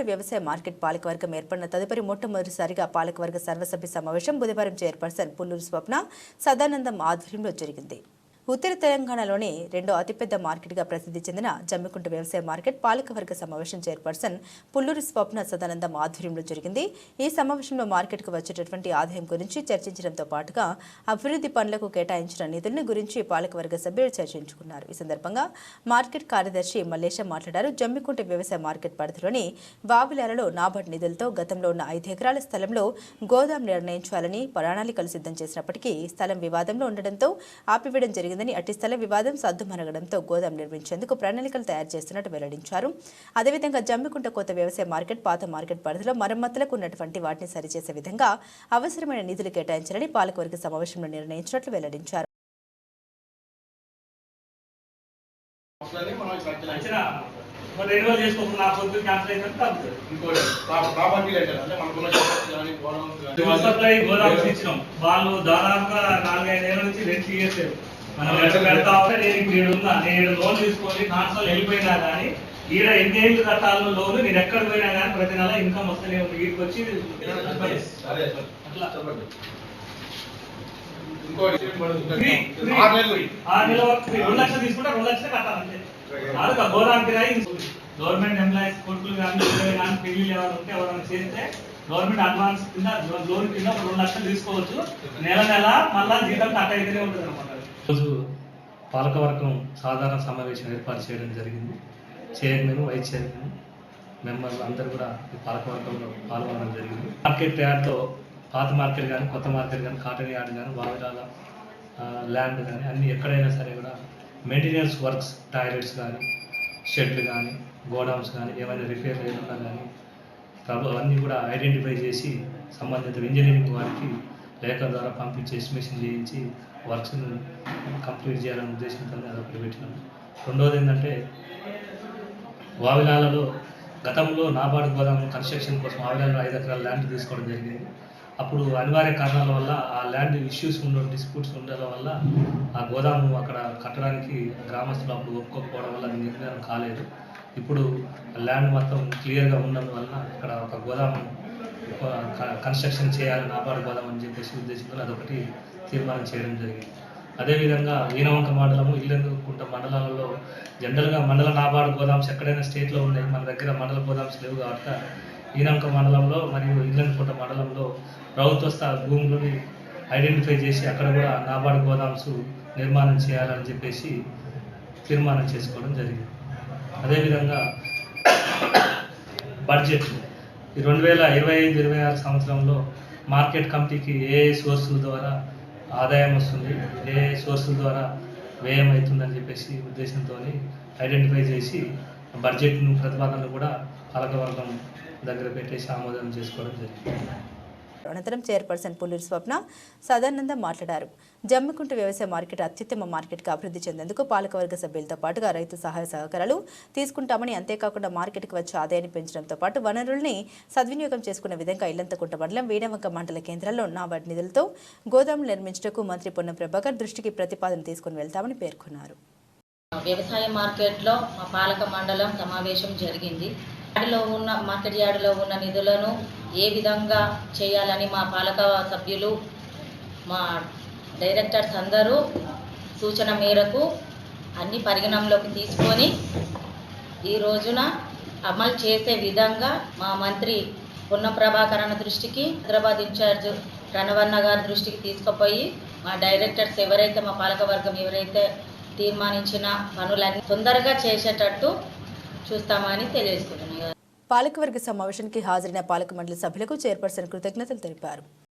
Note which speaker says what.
Speaker 1: జమ్మికుంట వ్యవసాయ మార్కెట్ పాలకవర్గం ఏర్పడిన తదుపరి మొట్టమొదటిసారిగా పాలకవర్గ సర్వసభ్య సమావేశం బుధవారం చైర్పర్సన్ పుల్లూరు స్వప్న సదానందం ఆధ్వర్యంలో జరిగింది ఉత్తర తెలంగాణలోని రెండో అతిపెద్ద మార్కెట్గా ప్రసిద్ధి చెందిన జమ్మికుంట వ్యవసాయ మార్కెట్ పాలకవర్గ సమావేశం చైర్పర్సన్ పుల్లూరి స్వప్న సదానందం ఆధ్వర్యంలో జరిగింది. ఈ సమావేశంలో మార్కెట్కు వచ్చేటటువంటి ఆదాయం గురించి చర్చించడంతో పాటుగా అభివృద్ధి పనులకు కేటాయించిన నిధులను గురించి పాలకవర్గ సభ్యులు చర్చించుకున్నారు. ఈ సందర్భంగా మార్కెట్ కార్యదర్శి మల్లేశం మాట్లాడారు. జమ్మికుంట వ్యవసాయ మార్కెట్ పరిధిలోని వావిలాలలో నాబార్డ్ నిధులతో గతంలో ఉన్న ఐదు ఎకరాల స్థలంలో గోదాం నిర్ణయించాలని ప్రణాళికలు సిద్ధం చేసినప్పటికీ స్థలం వివాదంలో ఉండడంతో ఆపివేయడం జరిగిందని అట్టి స్థల వివాదం సద్దుమనగడంతో గోదాం నిర్మించేందుకు ప్రణాళికలు తయారు చేస్తున్నట్టు వెల్లడించారు. అదేవిధంగా జమ్మికుంట కొత్త వ్యవసాయ మార్కెట్ పాత మార్కెట్ పరిధిలో మరమ్మతులకు ఉన్నటువంటి వాటిని సరిచేసే విధంగా అవసరమైన నిధులు కేటాయించాలని పాలకవర్గ సమావేశంలో నిర్ణయించినట్లు వెల్లడించారు.
Speaker 2: మరి రెన్యువల్ చేసుకోకుండా క్యాన్సిల్ తగ్గుతుంది
Speaker 3: ఇంకోటి ప్రాపర్టీ అంటే మనకున్న కానీ గోడౌన్స్ కానీ
Speaker 2: సప్లై ఇచ్చినాం. వాళ్ళు దాదాపుగా నాలుగైదు ఏళ్ళ నుంచి రెండు ఇయ్యట్లేదు మనం ఎంత పెడతా ఉంటే నేను ఇప్పుడు ఉన్నా. నేను లోన్ తీసుకొని ట్రాన్స్ఫర్ వెళ్ళిపోయినా కానీ ఈడ ఎన్నేళ్ళు కట్టాలో లోన్ నేను ఎక్కడ పోయినా కానీ ప్రతి నెల ఇన్కమ్ వస్తూనే ఉంది. వీటికి వచ్చి.
Speaker 3: ఆరు నెలలు.
Speaker 2: వరకు. రెండు లక్షలు తీసుకుంటే రెండు లక్షలు కట్టాలంటే అది గోదాం కిరాయి గవర్నమెంట్ ఎంప్లాయీస్ కొడుకులు కానీ కానీ పెళ్ళిళ్ళు ఎవరు ఉంటే ఎవరైనా చేస్తే గవర్నమెంట్ అడ్వాన్స్ కింద లోన్ కింద రెండు లక్షలు తీసుకోవచ్చు. నెల నెల మళ్ళా జీతం కట్ అయితేనే ఉంటుంది అనమాట
Speaker 4: రోజు పాలకవర్గం సాధారణ సమావేశం ఏర్పాటు చేయడం జరిగింది. చైర్మన్ వైస్ చైర్మన్ మెంబర్లు అందరూ కూడా ఈ పాలకవర్గంలో పాల్గొనడం జరిగింది. మార్కెట్ యార్డ్లో పాత మార్కెట్ కానీ కొత్త మార్కెట్ కానీ కాటన్ యార్డ్ కానీ వావిరాల ల్యాండ్ కానీ అన్ని ఎక్కడైనా సరే కూడా మెయింటెనెన్స్ వర్క్స్ టాయిలెట్స్ కానీ షెడ్లు కానీ గోడౌన్స్ కానీ ఏమైనా రిపేర్ ఏదన్నా కానీ అవన్నీ కూడా ఐడెంటిఫై చేసి సంబంధిత ఇంజనీరింగ్ వారికి లేఖ ద్వారా పంపించి ఎస్టిమేషన్ చేయించి వర్క్స్ను కంప్లీట్ చేయాలనే ఉద్దేశంతో అదొకటి పెట్టినాం. రెండోది ఏంటంటే వావిలాలలో గతంలో నాబార్డు గోదాం కన్స్ట్రక్షన్ కోసం ఆవిడలో ఐదు ఎకరాల ల్యాండ్ తీసుకోవడం జరిగింది. అప్పుడు అనివార్య కారణాల వల్ల ఆ ల్యాండ్ ఇష్యూస్ ఉండడం డిస్ప్యూట్స్ ఉండడం వల్ల ఆ గోదాము అక్కడ కట్టడానికి గ్రామస్తులు అప్పుడు ఒప్పుకోకపోవడం వల్ల అది నిర్ణయం కాలేదు. ఇప్పుడు ల్యాండ్ మొత్తం క్లియర్గా ఉన్నందువలన ఇక్కడ ఒక గోదాము కన్స్ట్రక్షన్ చేయాలి నాబార్డు గోదాం అని చెప్పేసి ఉద్దేశంతో అదొకటి తీర్మానం చేయడం జరిగింది. అదేవిధంగా ఈనవంక మండలము ఇల్లెందుకుంట మండలాలలో జనరల్గా మండల నాబార్డు గోదామ్స్ ఎక్కడైనా స్టేట్లో ఉన్నాయి మన దగ్గర మండల గోదాంస్ లేవు కాబట్టి ఈనవంక మండలంలో మరియు ఇల్లెందుకుంట మండలంలో ప్రభుత్వ స్థా భూములని ఐడెంటిఫై చేసి అక్కడ కూడా నాబార్డు గోదామ్స్ నిర్మాణం చేయాలని చెప్పేసి తీర్మానం చేసుకోవడం జరిగింది. అదేవిధంగా బడ్జెట్ రెండు వేల ఇరవై ఐదు ఇరవై ఆరు సంవత్సరంలో మార్కెట్ కమిటీకి ఏ సోర్సుల ద్వారా ఆదాయం వస్తుంది ఏ సోర్సుల ద్వారా వ్యయం అవుతుందని చెప్పేసి ఉద్దేశంతో ఐడెంటిఫై చేసి బడ్జెట్ను ప్రతిపాదనలు కూడా పాలకవర్గం దగ్గర పెట్టేసి ఆమోదం చేసుకోవడం జరిగింది.
Speaker 1: అనంతరం చైర్పర్సన్ పుల్లూరి స్వప్న సదానందం మాట్లాడారు. జమ్మికుంట వ్యవసాయ మార్కెట్ అత్యుత్తమ మార్కెట్గా అభివృద్ధి చెందేందుకు పాలకవర్గ సభ్యులతో పాటుగా రైతు సహాయ సహకారాలు తీసుకుంటామని అంతేకాకుండా మార్కెట్కి వచ్చే ఆదాయాన్ని పెంచడంతో పాటు వనరుల్ని సద్వినియోగం చేసుకునే విధంగా ఇల్లంతకుంట మండలం వీణవంక మండల కేంద్రాల్లో నాబార్డ్ నిధులతో గోదాములు నిర్మించటకు మంత్రి పొన్నం ప్రభాకర్ దృష్టికి ప్రతిపాదన తీసుకుని వెళ్తామని పేర్కొన్నారు.
Speaker 5: వ్యవసాయ మార్కెట్లో మా పాలక మండలం సమావేశం జరిగింది. యార్డులో ఉన్న మార్కెట్ యార్డులో ఉన్న నిధులను ఏ విధంగా చేయాలని మా పాలక సభ్యులు మా డైరెక్టర్స్ అందరూ సూచన మేరకు అన్ని పరిగణంలోకి తీసుకొని ఈ రోజున అమలు చేసే విధంగా మా మంత్రి పున్న ప్రభాకరణ దృష్టికి హైదరాబాద్ ఇన్ఛార్జ్ రణవన్న గారి దృష్టికి తీసుకుపోయి మా డైరెక్టర్స్ ఎవరైతే మా పాలకవర్గం ఎవరైతే తీర్మానించిన పనులన్నీ తొందరగా చేసేటట్టు చూస్తామని తెలియజేస్తున్నాను
Speaker 1: పాలకవర్గ సమావేశానికి హాజరైన పాలక మండలి సభ్యులకు చైర్పర్సన్ కృతజ్ఞతలు తెలిపారు.